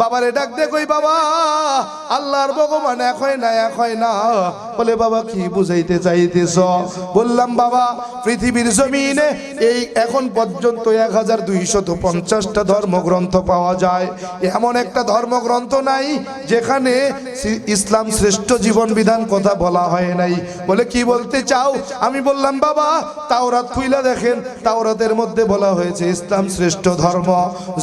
বাবারে ডাক দে কই বাবা, আল্লাহর ভগবান এক হয় না, এক হয় না। বলে, বাবা, কি বুঝাইতে চাইতেছ? বললাম, বাবা, পৃথিবীর জমিনে এই এখন পর্যন্ত এক হাজার দুইশত পঞ্চাশটা ধর্মগ্রন্থ পাওয়া যায়। এমন একটা ধর্মগ্রন্থ নাই যেখানে ইসলাম শ্রেষ্ঠ জীবন বিধান কথা বলা হয় নাই। বলে, কি বলতে চাও? আমি বললাম, বাবা, তাওরাত খুইলা দেখেন, তাওরাতের মধ্যে বলা হয়েছে, ইসলাম শ্রেষ্ঠ ধর্ম।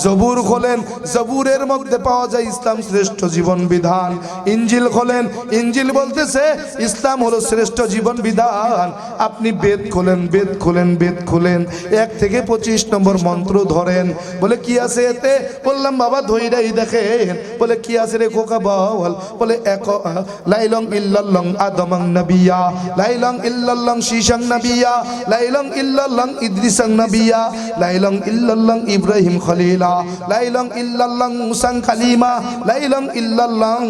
জবুর খোলেন, জবুরের মধ্যে পাওয়া যায় ইসলাম শ্রেষ্ঠ জীবন বিধান। ইঞ্জিল খোলেন, ইঞ্জিল বলতেছে, ইসলাম হলো শ্রেষ্ঠ জীবন বিধান। আপনি বেদ খোলেন বেদ খোলেন বেদ খোলেন। এক থেকে পঁচিশ নম্বর মন্ত্র ধরেন। বলে, কি আছে এতে? বললাম, বাবা ধৈরাই দেখেন। বলে, কি আছে রে খোকা বল? বলে, এক, লাইলং ইল্লাল্লং আদমং নবিয়া, লাইলং ইল্লাল্লং শীশং নবিয়া, লাইলং ইল্লাল্লং ইদ্রিসং নবিয়া, লাইলং ইল্লাল্লং ইব্রাহিম খলিলা, লাইলং ইল্লাল্লং মুসাং কালিমা লাইলং ইল্লাল্লং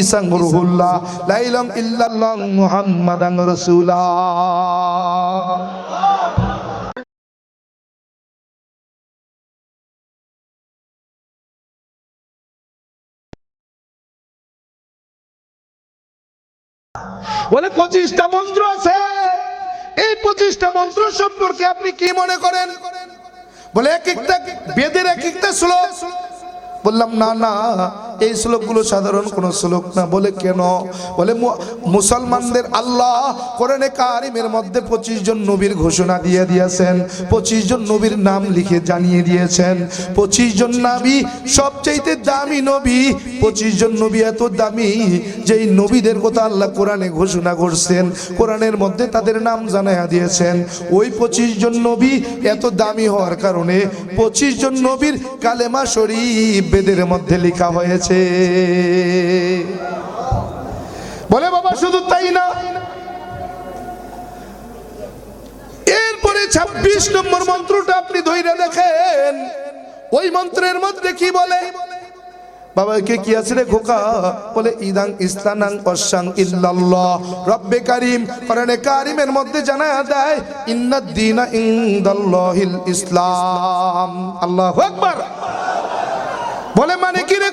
ইসাং রুহুল্লাহ লাইলং ইল্লাল্লং মুহাম্মাদাং রাসূলা বলে, পঁচিশটা মন্ত্র আছে। এই পঁচিশটা মন্ত্র সম্পর্কে আপনি কি মনে করেন? বলে, এক একটা বেদের এক একটা শ্লোক। বললাম না না এই শ্লোকগুলো সাধারণ কোন শ্লোক না। বলে কেন? বলে মুসলমানদের আল্লাহ কোরআনে কারিমের মধ্যে পঁচিশ জন নবীর ঘোষণা দিয়ে দিয়েছেন। পঁচিশ জন নবীর নাম লিখে জানিয়ে দিয়েছেন। পঁচিশ জন নবী সবচাইতে দামি নবী। পঁচিশ জন নবী এত দামি যেই নবীদের কথা আল্লাহ কোরআনে ঘোষণা করছেন। কোরআনের মধ্যে তাদের নাম জানাইয়া দিয়েছেন। ওই পঁচিশ জন নবী এত দামি হওয়ার কারণে পঁচিশ জন নবীর কালেমা শরীফ বেদের মধ্যে লেখা হয়েছে। বলে, বাবা, শুধু তাই না? এরপরে ২৬ নম্বর মন্ত্রটা আপনি ধৈর্য দেখেন। ওই মন্ত্রের মধ্যে কি বলে? বাবাকে কি আছে রে খোকা? বলে, ইদাং অসাং ইল্লাল্লাহ। রব্বে কারিম কোরআনে কারিমের মধ্যে জানা দেয় ইন্নাদ দীনা ইসলাম। আল্লাহু আকবার। বলে মানে কি রে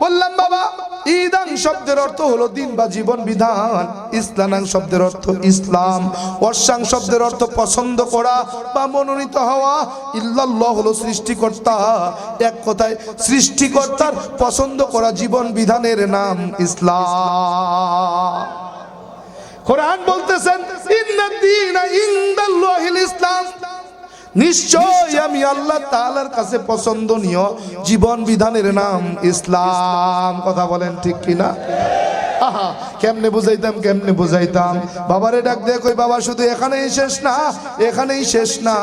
বললাম, বাবা ইদাং শব্দের অর্থ হলো দিন বা জীবন বিধান। ইসলানাং শব্দের অর্থ ইসলাম। অর্শাং শব্দের অর্থ পছন্দ করা বা মনোনীত হওয়া। ইল্লাল্লাহ হলো সৃষ্টিকর্তা। এক কথায়, সৃষ্টিকর্তার পছন্দ করা জীবন বিধানের নাম ইসলাম। কোরআন বলতেছেন ইনদাল্লাহিল ইসলাম। নিশ্চয় আমি আল্লাহ তালার কাছে পছন্দনীয় জীবন বিধানের নাম ইসলাম। কথা বলেন ঠিক কিনা? কেমনে বুঝাইতাম কেমনে বুঝাইতাম? বাবারে ডাক দিয়ে কই, বাবা, শুধু এখানেই শেষ না, এখানেই শেষ না।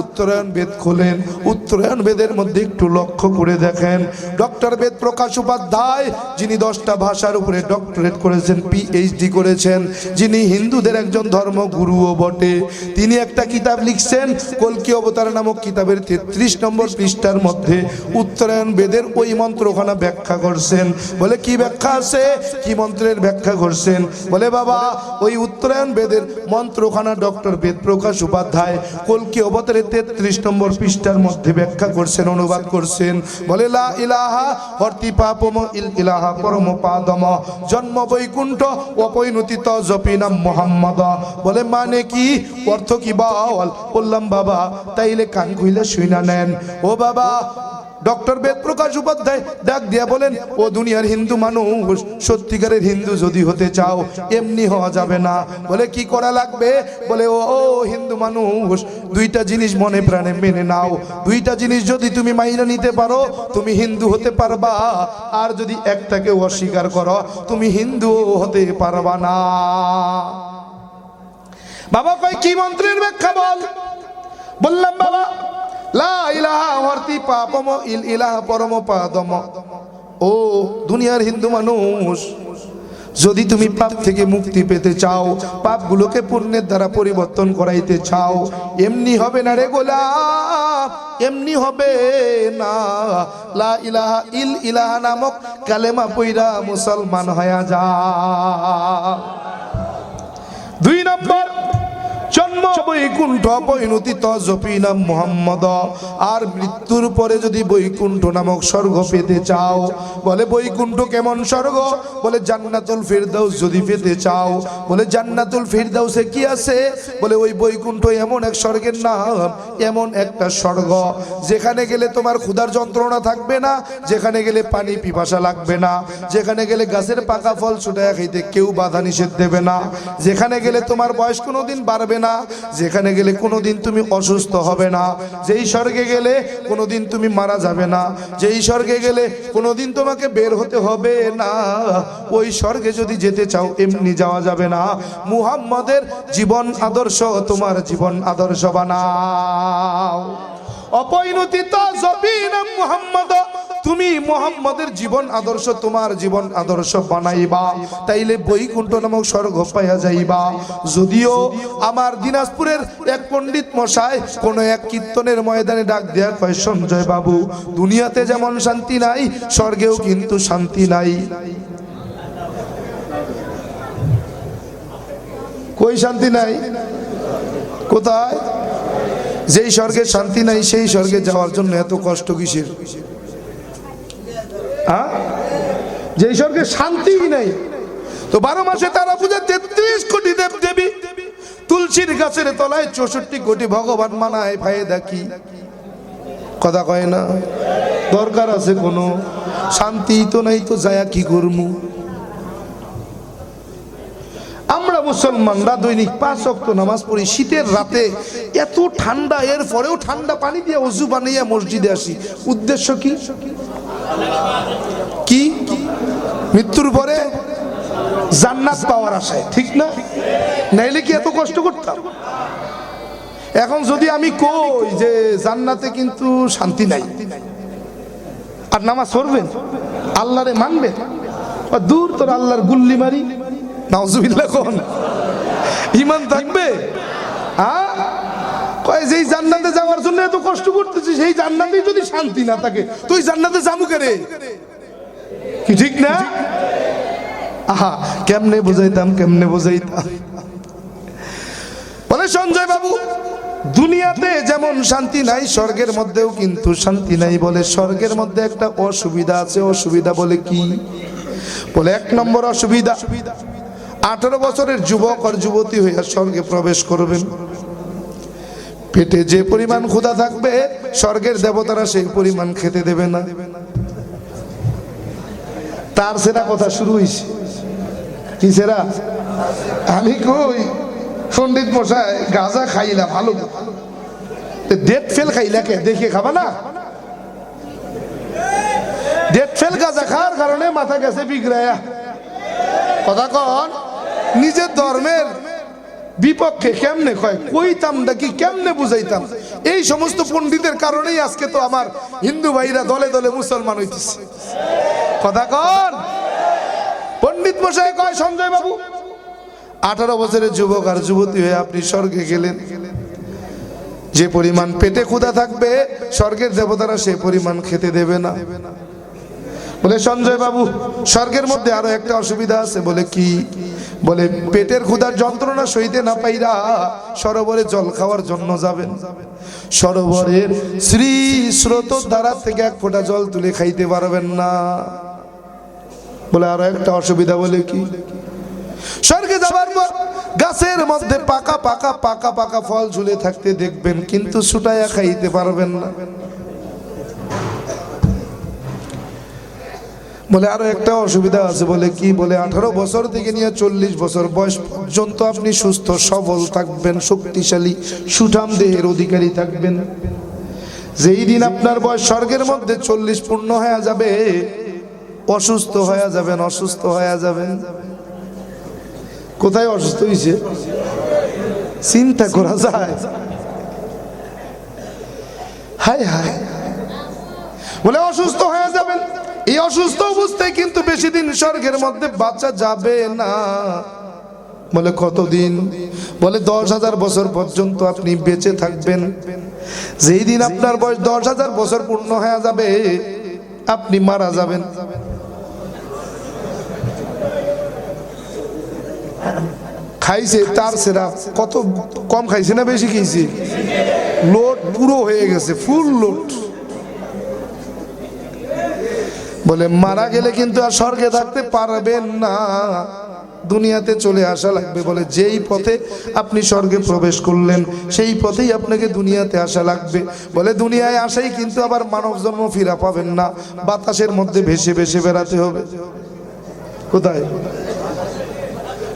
উত্তরায়ণ বেদ খোলেন, উত্তরায়ণ বেদের মধ্যে একটু লক্ষ্য করে দেখেন। ডক্টর বেদ প্রকাশ উপাধ্যায়, যিনি দশটা ভাষার উপরে ডক্টরেট করেছেন পিএইচডি করেছেন, যিনি হিন্দুদের একজন ধর্মগুরুও বটে। তিনি একটা কিতাব লিখছেন, কলকি অবতার নামক কিতাবের তেত্রিশ নম্বর পৃষ্ঠার মধ্যে উত্তরায়ণ বেদের ওই মন্ত্রখানা ব্যাখ্যা করছেন। বলে, কি ব্যাখ্যা আছে? কি মন্ত্রের ব্যাখ্যা করছেন। বলে, বাবা, ওই উত্তরায়ণ বেদের মন্ত্রখানা ডক্টর বেদ প্রকাশ উপাধ্যায় কলকি অবতারের তেত্রিশ নম্বর পৃষ্ঠার মধ্যে ব্যাখ্যা করছেন, অনুবাদ করছেন। বলে, লা ইলাহা হর্তি পাপম ইল ইলাহা পরম পাদম জন্ম বৈকুণ্ঠ অপৈনতিত জপিনাম মোহাম্মদ। বলে মানে কি? অর্থ কি বল বললাম, বাবা, তাইলে কান খুইলে শুইনা নেন। ও বাবা ডক্টর বেদ প্রকাশ উপাধ্যায় ডাক দিয়া বলেন, ও দুনিয়ার হিন্দু মানুষ, সত্যিকারের হিন্দু যদি হতে চাও, এমনি হওয়া যাবে না। বলে, কি করা লাগবে? বলে ও হিন্দু মানুষ, দুইটা জিনিস মনে প্রাণে মেনে নাও। দুইটা জিনিস যদি তুমি মাইনা নিতে পারো, তুমি হিন্দু হতে পারবা। আর যদি একটাকে অস্বীকার করো, তুমি হিন্দু হতে পারবা না। বাবা কয়, কি মন্ত্রের ব্যাখ্যা বল? বললাম, বাবা লা ইল ইলাহা পরম ও দুনিয়ার হিন্দু মানুষ, যদি তুমি পাপ থেকে মুক্তি পেতে চাও, পাপগুলোকে পুণ্যের দ্বারা পরিবর্তন করাইতে চাও, এমনি হবে না রে গোলাম এমনি হবে না। লা ইলাহা ইল ইলাহা নামক কালেমা পইরা মুসলমান হয়ে যা। দুই নম্বর বৈকুণ্ঠ পরিণতি তজপি নাম মোহাম্মদ। আর মৃত্যুর পরে যদি বৈকুণ্ঠ নামক স্বর্গ পেতে চাও, বলে বৈকুণ্ঠ কেমন স্বর্গ? বলে জান্নাতুল ফিরদাউস যদি পেতে চাও, বলে জান্নাতুল ফিরদাউসে কি আছে? বলে ওই বৈকুণ্ঠ এমন এক স্বর্গের নাম, এমন একটা স্বর্গ, যেখানে গেলে তোমার ক্ষুধার যন্ত্রণা থাকবে না, যেখানে গেলে পানি পিপাসা লাগবে না, যেখানে গেলে গাছের পাকা ফল ছুটায় খাইতে কেউ বাধা নিষেধ দেবে না, যেখানে গেলে তোমার বয়স কোনোদিন বাড়বে না যেখানে গেলে কোনোদিন তুমি অসুস্থ হবে না। যেই স্বর্গে গেলে কোনোদিন তুমি মারা যাবে না। যেই স্বর্গে গেলে কোনোদিন তোমাকে বের হতে হবে না। ওই স্বর্গে যদি যেতে চাও, এমনি যাওয়া যাবে না। মুহাম্মদের জীবন আদর্শ, তোমার জীবন আদর্শ বানাও। অপরিণতিত জবিন মুহাম্মদ তুমি মোহাম্মদের জীবন আদর্শ, তোমার জীবন আদর্শ বানাইবা। তাইলে বৈকুণ্ঠ নামক স্বর্গ পাইয়া যাইবা। যদিও আমার দিনাজপুরের এক পণ্ডিত মশাই কোন এক কীর্তনের ময়দানে ডাক দেয়া কয়, সঞ্জয় বাবু, দুনিয়াতে যেমন শান্তি নাই, স্বর্গেও কিন্তু শান্তি নাই। কই শান্তি নাই? কোথায়? যেই স্বর্গে শান্তি নাই, সেই স্বর্গে যাওয়ার জন্য এত কষ্ট কিসের? হ্যাঁ? যেই স্বর্গে শান্তি নাই। তো বারো মাসে তারা পূজা তেত্রিশ কোটি দেব দেবী তুলসীর গাছের তলায় চৌষট্টি কোটি ভগবান মানায় ফায়দা দেখি। কথা কয় না? দরকার আছে কোনো? শান্তি তো নাই, তো যায় কি করমু আমরা মুসলমানরা দৈনিক পাঁচ অক্ত নামাজ পড়ি। শীতের রাতে এত ঠান্ডা, এর পরেও ঠান্ডা পানি দিয়ে অজু বানিয়ে মসজিদে আসি। উদ্দেশ্য কি? কি? মৃত্যুর পরে জান্নাত পাওয়ার আশায়, ঠিক না? নাইলে কি এত কষ্ট করতাম? এখন যদি আমি কই যে জান্নাতে কিন্তু শান্তি নাই। আর নামাজ পড়বেন? আল্লাহরে মানবেন? দূর তোর আল্লাহর গুল্লি মারি। ইমান থাকবে? কয়, যেই যাওয়ার কষ্ট করতেছি, সেই যদি শান্তি তুই জান্নাতে রে ঠিক না? আহা, কেমনে বুঝাইতাম কেমনে বুঝাইতাম। বলে, সঞ্জয় বাবু, দুনিয়াতে যেমন শান্তি নাই, স্বর্গের মধ্যেও কিন্তু শান্তি নাই বলে। স্বর্গের মধ্যে একটা অসুবিধা আছে, অসুবিধা বলে কি? বলে, এক নম্বর অসুবিধা। আঠারো বছরের যুবক আর যুবতী হইয়া স্বর্গে প্রবেশ করবেন। পেটে যে পরিমাণ ক্ষুধা থাকবে, স্বর্গের দেবতারা সেই পরিমাণ খেতে দেবে না। তার সেরা কথা শুরু হয়েছে কি সেরা? আমি কই, পণ্ডিত মশাই, গাঁজা খাইলা ভালো ডেট ফেল খাইলা কে? দেখে খাবা না? ডেট ফেল গাঁজা খাওয়ার কারণে মাথা গেছে বিগড়ায়া। কথা কন। নিজের ধর্মের বিপক্ষে কেমনে কয় কইতাম নাকি কেমনে বুঝাইতাম? এই সমস্ত পণ্ডিতের কারণেই আজকে তো আমার হিন্দু ভাইরা দলে দলে মুসলমান হইতেছে। কথা কন? পণ্ডিত মশাই কয়, সঞ্জয় বাবু? আঠারো বছরের যুবক আর যুবতী হয়ে আপনি স্বর্গে গেলেন। যে পরিমাণ পেটে ক্ষুধা থাকবে, স্বর্গের দেবতারা সে পরিমাণ খেতে দেবে না। বলে, সঞ্জয় বাবু, স্বর্গের মধ্যে আরও একটা অসুবিধা আছে। বলে, কি? বলে, পেটের ক্ষুধার যন্ত্রণা সইতে না পাইরা সরোবরে জল খাওয়ার জন্য যাবেন। সরোবরের শ্রী স্রোত দ্বারা থেকে এক ফোঁটা জল তুলে খাইতে পারবেন না। বলে, আরও একটা অসুবিধা বলে কি? স্বর্গে যাবার পর গাছের মধ্যে পাকা পাকা পাকা পাকা ফল ঝুলে থাকতে দেখবেন, কিন্তু ছুটাইয়া খাইতে পারবেন না। বলে, আরও একটা অসুবিধা আছে। বলে, কি? বলে, আঠারো বছর থেকে নিয়ে চল্লিশ বছর বয়স পর্যন্ত আপনি সুস্থ, সবল থাকবেন, শক্তিশালী, সুঠাম দেহের অধিকারী থাকবেন। যেই দিন আপনার বয়স স্বর্গের মধ্যে চল্লিশ পূর্ণ হয়ে যাবে, অসুস্থ হয়ে যাবেন, অসুস্থ হয়ে যাবেন। কোথায় অসুস্থ হয়েছে চিন্তা করা যায়। হায় হায়। বলে, অসুস্থ হয়ে যাবেন। এই অসুস্থ অবস্থায় কিন্তু বেশি দিন স্বর্গের মধ্যে বাচ্চা যাবে না। বলে কতদিন? বলে দশ হাজার বছর পর্যন্ত আপনি বেঁচে থাকবেন। যেই দিন আপনার বয়স দশ হাজার বছর পূর্ণ হয়ে যাবে, আপনি মারা যাবেন। খাইছে তার সেরা কত কম খাইছে না, বেশি খেয়েছে লোড পুরো হয়ে গেছে, ফুল লোড। বলে, মারা গেলে কিন্তু আর স্বর্গে থাকতে পারবেন না। দুনিয়াতে চলে আসা লাগবে। বলে, যেই পথে আপনি স্বর্গে প্রবেশ করলেন, সেই পথেই আপনাকে দুনিয়াতে আসা লাগবে। বলে, দুনিয়ায় আসাই কিন্তু আবার মানব জন্ম ফিরা পাবেন না। বাতাসের মধ্যে ভেসে ভেসে বেড়াতে হবে। কোথায়?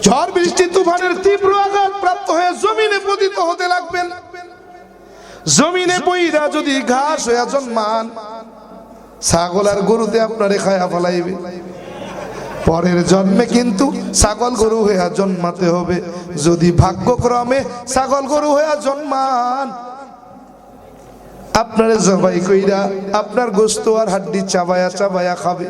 ঝড়, বৃষ্টি, তুফানের তীব্র আঘাত প্রাপ্ত হয়ে জমিনে পতিত হতে লাগবেন। জমিনে পইরা যদি ঘাস হইয়া জন্মান ছাগল আর গরুতে আপনারে খায়া ফলাইবে। পরের জন্মে কিন্তু ছাগল গরু হইয়া জন্মাতে হবে। যদি ভাগ্যক্রমে ছাগল গরু হইয়া জন্মান, আপনারে জবাই কইরা আপনার গোস্ত আর হাড্ডি চাবায়া চাবায়া খাবে।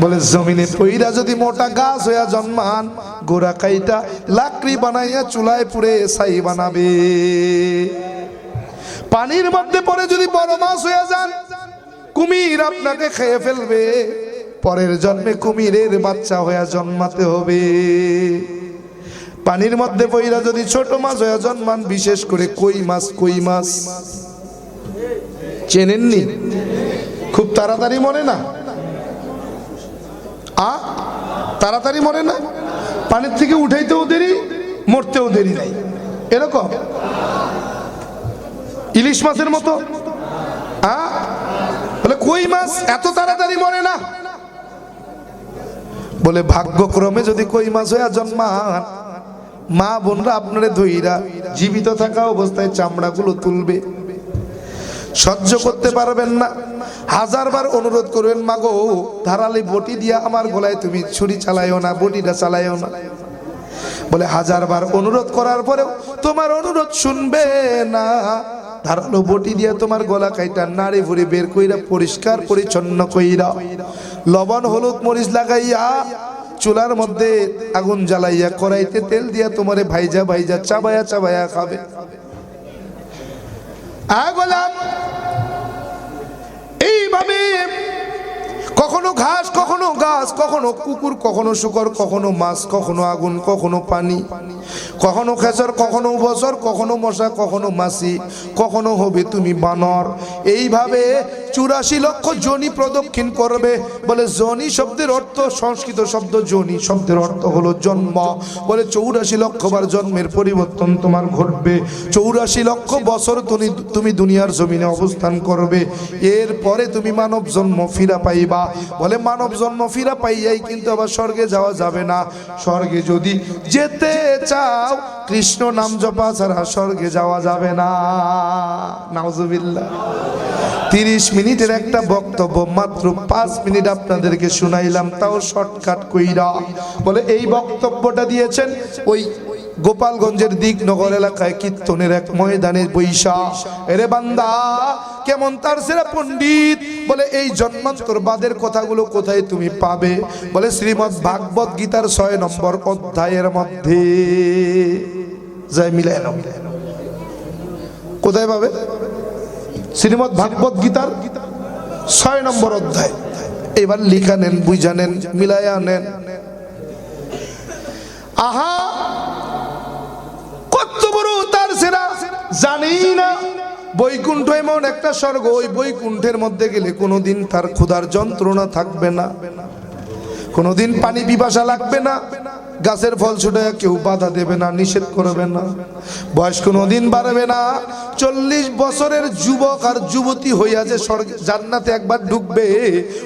বলে, জমিনে পইরা যদি মোটা গাছ হইয়া জন্মান, গোড়া কাইটা লাকড়ি বানাইয়া চুলায় পুড়ে ছাই বানাবে। পানির মধ্যে পরে যদি বড় মাছ হইয়া যান কুমির আপনাকে খেয়ে ফেলবে। পরের জন্মে কুমিরের বাচ্চা হইয়া জন্মাতে হবে। পানির মধ্যে পইরা যদি ছোট মাছ হইয়া জন্মান, বিশেষ করে কই মাছ কই মাছ। চেনেননি? খুব তাড়াতাড়ি মনে না? আ? তাড়াতাড়ি মরে না? পানির থেকে উঠাইতেও দেরি, মরতেও দেরি নাই। এরকম? ইলিশ মাছের মতো? আ? বলে, কই মাছ? এত তাড়াতাড়ি মরে না? বলে, ভাগ্যক্রমে যদি কই মাছ হয়ে জন্মান মা বোনরা আপনারে ধইরা জীবিত থাকা অবস্থায় চামড়াগুলো তুলবে। সহ্য করতে পারবেন না। হাজারবার অনুরোধ করবেন, মাগো, ধারালি বটি দিয়া আমার গলায় তুমি ছুরি চালাইও না, বটিটা চালাইও না। বলে, হাজারবার অনুরোধ করার পরেও তোমার অনুরোধ শুনবে না। ধারালো বটি দিয়া তোমার গলা কাইটা নাড়ি ভুড়ি বের কইরা পরিষ্কার পরিচ্ছন্ন কইরা। লবণ, হলুদ, মরিচ লাগাইয়া চুলার মধ্যে আগুন জ্বালাইয়া কড়াইতে তেল দিয়া তোমারে ভাইজা ভাইজা চাবায়া চাবায়া খাবে। আ গোলাম, এইভাবে কখনো ঘাস গাছ, কখনো কুকুর, কখনো শুকর, কখনো মাছ, কখনো আগুন, কখনো পানি, কখনো খেচর কখনো বছর কখনো মশা, কখনো মাছি, কখনো হবে তুমি বানর। এইভাবে চুরাশি লক্ষ জনি প্রদক্ষিণ করবে বলে জনি শব্দের অর্থ, সংস্কৃত শব্দ জনি শব্দের অর্থ হলো জন্ম। বলে চৌরাশি লক্ষবার জন্মের পরিবর্তন তোমার ঘটবে। চৌরাশি লক্ষ বছর তুমি তুমি দুনিয়ার জমিনে অবস্থান করবে। এরপরে তুমি মানব জন্ম ফিরা পাইবা। বলে মানব জন্ম ফিরা পাইয়াই কিন্তু আবার স্বর্গে যাওয়া যাবে না। স্বর্গে যদি যেতে চাও, কৃষ্ণ নাম জপা ছাড়া স্বর্গে যাওয়া যাবে না। নাউজুবিল্লাহ। তিরিশ মিনিটের একটা বক্তব্য, মাত্র পাঁচ মিনিট আপনাদেরকে শুনাইলাম, তাও শর্টকাট কইরা। বলে, এই বক্তব্যটা দিয়েছেন ওই গোপালগঞ্জের দিকনগর এলাকায় কীর্তনের এক ময়দানের বৈশা। এরে বান্দা, কেমন তার সেরা পণ্ডিত? বলে, এই জন্মান্তর বাদের কথাগুলো কোথায় তুমি পাবে? বলে শ্রীমৎ ভাগবত গীতার ছয় নম্বর অধ্যায়ের মধ্যে। যায় নাও কোথায় পাবে? শ্রীমৎ ভাগবত গীতার ছয় নম্বর অধ্যায়। এবার লিখা নেন, বুঝা নেন মিলাইয়া নেন। আহা, কত বড় তার সেরা, জানি না। বৈকুণ্ঠ এমন একটা স্বর্গ, ওই বৈকুণ্ঠের মধ্যে গেলে কোনোদিন তার ক্ষুধার যন্ত্রণা থাকবে না। কোনোদিন পানি পিপাসা লাগবে না। গাছের ফল ছুটে কেউ বাধা দেবে না, নিষেধ করবে না। বয়স কোনোদিন বাড়বে না। চল্লিশ বছরের যুবক আর যুবতী হইয়া যে স্বর্গ জান্নাতে একবার ঢুকবে,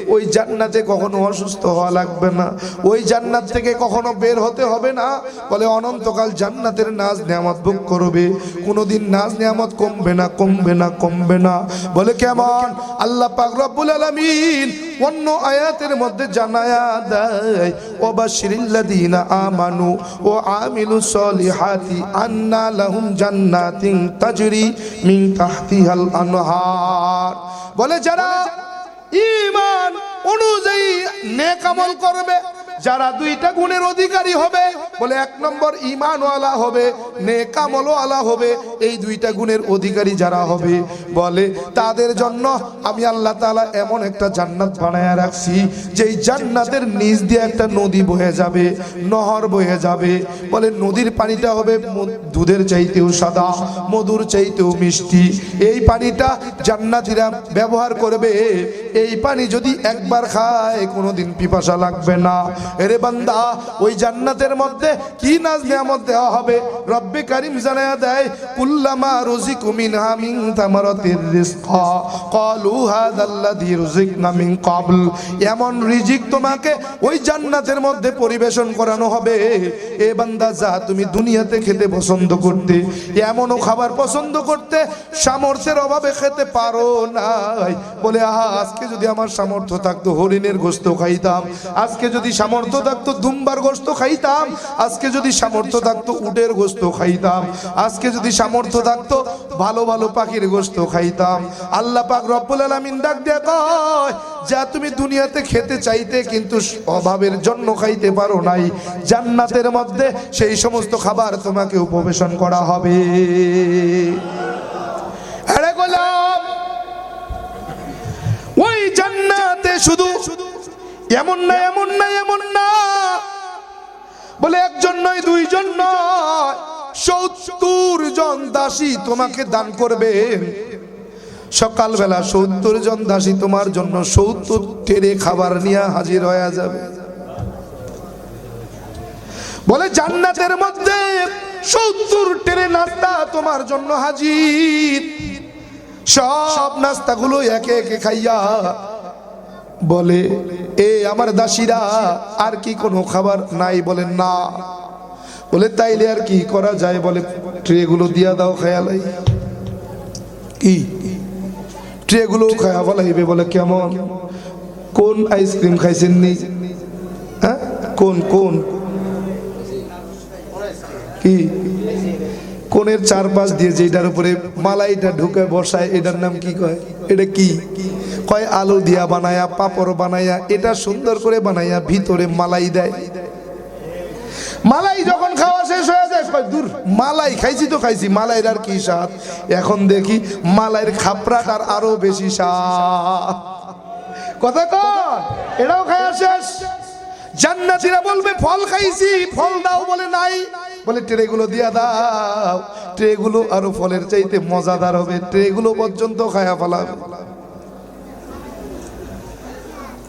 ওই জান্নাতে কখনো অসুস্থ হওয়া লাগবে না। ওই জান্নাত থেকে কখনো বের হতে হবে না। বলে অনন্তকাল জান্নাতের নাজ নিয়ামত ভোগ করবে। কোনোদিন নাজ নিয়ামত কমবে না কমবে না কমবে না। বলে কেমন? আল্লাহ পাক রব্বুল আলামিন অন্য আয়াতের মধ্যে জানায়া দেয়, ও ওবাশিরিল্লাযীনা আমানু ও আমিলু সলিহাতি আন্না লাহুম জান্নাতিন তাজরি মিন তাহতিহাল আনহার। বলে, যারা ইমান অনুযায়ী নেক আমল করবে যারা দুইটা গুণের অধিকারী হবে, বলে এক নম্বর ইমানওয়ালা হবে, নেকামলওয়ালা হবে, এই দুইটা গুণের অধিকারী যারা হবে, বলে তাদের জন্য আমি আল্লাহ তাআলা এমন একটা জান্নাত বানায় রাখছি, যেই জান্নাতের নিচ দিয়ে একটা নদী বয়ে যাবে, নহর বয়ে যাবে, বলে নদীর পানিটা হবে দুধের চাইতেও সাদা, মধুর চাইতেও মিষ্টি, এই পানিটা জান্নাতিরা ব্যবহার করবে, এই পানি যদি একবার খায়, কোনোদিন পিপাসা লাগবে না। এরে বান্দা, ওই জান্নাতের মধ্যে কি নাজ নিয়ামত দেওয়া হবে? রব্বে কারিম জানায়া দেয়, কুল্লামা রুজিকু মিনহা মিন তামারাতির রিজকা। ক্বালু হাযাল্লাযী রুজিকনা মিন ক্বাবল। এমন রিজিক তোমাকে ওই জান্নাতের মধ্যে পরিবেশন করানো হবে। এ বান্দা, যা তুমি দুনিয়াতে খেতে পছন্দ করতে, এমনও খাবার পছন্দ করতে সামর্থ্যের অভাবে খেতে পারো নাই। বলে, আহা, আজকে যদি আমার সামর্থ্য থাকতো, হরিণের গোস্ত খাইতাম। আজকে যদি সামর্থ্য থাকতো দুম্বার গোস্ত খাইতাম। আজকে যদি সামর্থ্য থাকতো, উটের গোস্ত খাইতাম। আজকে যদি সামর্থ্য থাকতো, ভালো ভালো পাখির গোস্ত খাইতাম। আল্লাহ পাক রব্বুল আলামিন ডাক দিয়ে কয়, যা তুমি দুনিয়াতে খেতে চাইতে কিন্তু অভাবের জন্য খাইতে পারো নাই। জান্নাতের মধ্যে সেই সমস্ত খাবার তোমাকে উপবেশন করা হবে। ওই জান্নাতে শুধু শুধু এমন না এমন না এমন না। বলে একজন নয়, দুইজন নয়। সত্তর জন দাসী তোমাকে দান করবে। সকালবেলা সত্তর জন দাসী তোমার জন্য সত্তর টেরে খাবার নিয়ে হাজির হয়ে যাবে। বলে জান্নাতের মধ্যে সত্তর টেরে নাস্তা তোমার জন্য হাজির। সব নাস্তাগুলো একে একে খাইয়া বলে, এ আমার দাসীরা, আর কি কোনো খাবার নাই? বলে, না। বলে, তাইলে আর কি করা যায়? বলে, ট্রেগুলো দিয়া দাও খেয়ালাই কি? ট্রেগুলো খায়া ফেলাইবে। বলে, কেমন? কোন আইসক্রিম খাইছেন নি? হ্যাঁ? কোন কোন? কি? কোনের চারপাশ দিয়ে যেটার উপরে মালাইটা ঢুকে বসায়, এটার নাম কি কয়? এটা কি? কয় আলু দিয়া বানায়া, পাপড় বানায়া, এটা সুন্দর করে বানায়া, ভিতরে মালাই দেয়। মালাই যখন খাওয়া শেষ হয়ে যায় দূর, মালাই খাইছি তো খাইছি মালাইর আর কি স্বাদ? এখন দেখি মালাইয়ের খাপড়াটার আরও বেশি স্বাদ। কথা কর এটাও খাওয়া শেষ। জান্নাতীরা বলবে, ফল খাইছি, ফল দাও বলে নাই। বলে, ট্রেগুলো দিয়া দাও। ট্রেগুলো আরও ফলের চাইতে মজাদার হবে। ট্রেগুলো পর্যন্ত খায়া ফেলাবে।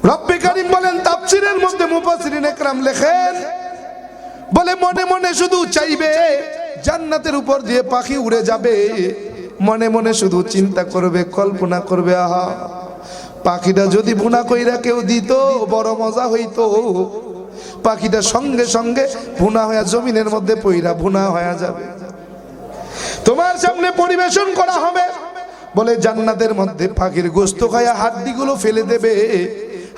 রব্বে কারিম বলেন, তাফসিরের মধ্যে মুফাসসিরিন একরাম লেখেন, বলে, মনে মনে শুধু চাইবে, জান্নাতের উপর দিয়ে পাখি উড়ে যাবে। মনে মনে শুধু চিন্তা করবে, কল্পনা করবে, আহা। পাখিটা যদি ভুনা কইরা কেউ দিত, বড় মজা হইতো। পাখিটা সঙ্গে সঙ্গে ভুনা হয়ে জমিনের মধ্যে পইরা ভুনা হয়ে যাবে। তোমার সামনে পরিবেশন করা হবে। বলে জান্নাতের মধ্যে পাখির গোস্ত খায়া হাড্ডিগুলো ফেলে দেবে।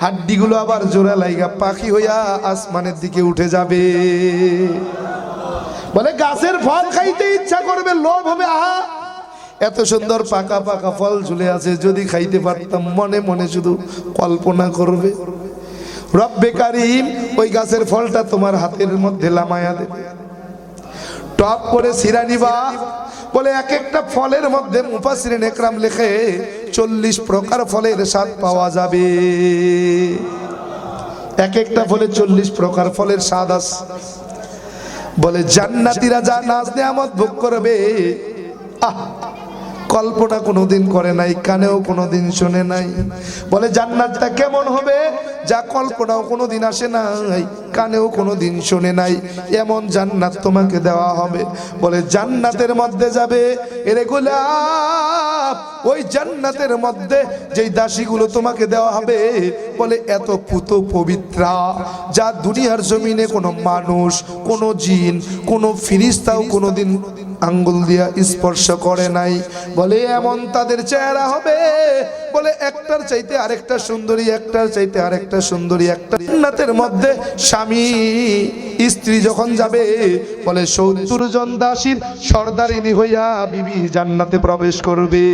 হাড্ডিগুলো আবার জোড়া লাইগা পাখি হইয়া আসমানের দিকে উঠে যাবে। বলে গাছের ফল খাইতে ইচ্ছা করবে, লোভ হবে, আহা! এত সুন্দর পাকা পাকা ফল ঝুলে আছে, যদি খাইতে পারতাম, মনে মনে শুধু কল্পনা করবে। রব্বে কারিম, ওই গাছের ফলটা তোমার হাতের মধ্যে লামায়া দেবে টপ করে সিরা নিবা, বলে এক একটা ফলের মধ্যে মুফাসরিন একরাম লেখে, চল্লিশ প্রকার ফলের স্বাদ পাওয়া যাবে। এক একটা ফলে চল্লিশ প্রকার ফলের স্বাদ আছে। বলে জান্নাতীরা যা নাচ নেয়ামত ভোগ করবে। আহ! কল্পনা কোনোদিন করে নাই, কানেও কোনোদিন শোনে নাই। বলে, জান্নাতটা কেমন হবে? যা কল্পনাও কোনোদিন আসে নাই, কানেও কোনোদিন শোনে নাই। এমন জান্নাত তোমাকে দেওয়া হবে। বলে, জান্নাতের মধ্যে যাবে এরে গোলাপ, ওই জান্নাতের মধ্যে যেই দাসীগুলো তোমাকে দেওয়া হবে, বলে, এত পুত পবিত্রা, যা দুনিয়ার জমিনে কোনো মানুষ, কোনো জিন, কোনো ফিরিস্তাও কোনোদিন আঙ্গুল দিয়া স্পর্শ করে নাই। বলে, এমন তাদের চেহারা হবে? বলে, একটার চাইতে আরেকটা সুন্দরী, একটার চাইতে আরেকটা সুন্দরী, একটা জান্নাতের মধ্যে স্বামী, স্ত্রী যখন যাবে, বলে, সত্তর জন দাসীর সর্দারিনী হইয়া বিবি জান্নাতে প্রবেশ করবে।